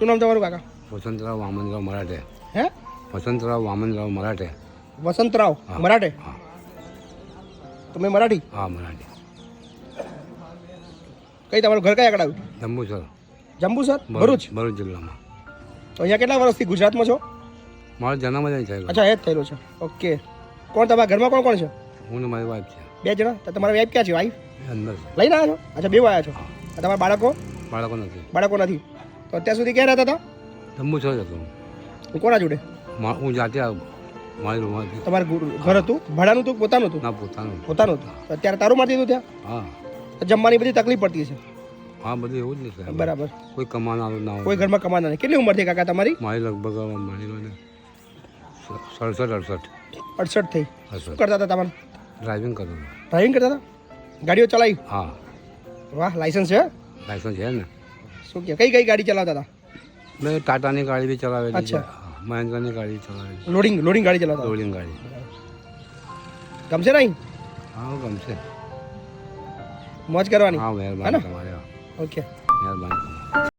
શું નામ તમારું કાકા? વસંતરાવ વામનરાવ મરાઠે. હે? વસંતરાવ વામનરાવ મરાઠે. વસંતરાવ. મરાઠે? હા. તમે મરાઠી? હા મરાઠી. કઈ તમારું ઘર કયા આવ્યું? જંબુસર. જંબુસર? ભરૂચ ભરૂચ? જિલ્લામાં. તો અહીંયા કેટલા વર્ષથી ગુજરાતમાં છો? મારો જન્મ જ થયેલો. અચ્છા એ જ થયેલો છે. ઓકે. કોણ તમારા ઘરમાં કોણ કોણ છે? હું ને મારી વાઈફ છે. બે જણા? તો તમારા વાઈફ ક્યાં છે? વાઈફ અંદર. લઈને આવ્યા છો? અચ્છા બે આવ્યા છો? તમારા બાળકો? બાળકો નથી. બાળકો નથી. તો અત્યાર સુધી ક્યાં રહેતા હતા? જંબુસર જ હતો હું. કોના જોડે? મા- હું જાતે મારી તમારું ઘર હતું? ભાડાનું હતું પોતાનું હતું? ના પોતાનું. પોતાનું હતું. અત્યારે તારું મારી હતું ત્યાં? હા. જમવાની બધી તકલીફ પડતી છે હા બધું એવું જ નહીં સાહેબ. બરાબર. કોઈ કમાનારું ના કોઈ ઘરમાં કમાના નહીં. કેટલી ઉંમર થઈ કાકા તમારી? મારી લગભગ મારી લો ને સડસઠ અડસઠ. અડસઠ થઈ. શું કરતા હતા તમારે? ડ્રાઇવિંગ કરતા ડ્રાઇવિંગ કરતા હતા? ગાડીઓ ચલાવી? હા. વાહ લાઇસન્સ છે લાઇસન્સ છે ને. શું કે? કઈ કઈ ગાડી ચલાવતા હતા? મેં ટાટાની ગાડી બી ચલાવેલી છે. અચ્છા. મહેન્દ્રની ગાડી ચલાવેલી લોડિંગ લોડિંગ ગાડી ચલાવતા. લોડિંગ ગાડી. ગમશે નહીં? હા ગમશે. મોજ કરવાની. હા? મહેરબાની તમારે ઓકે. મહેરબાની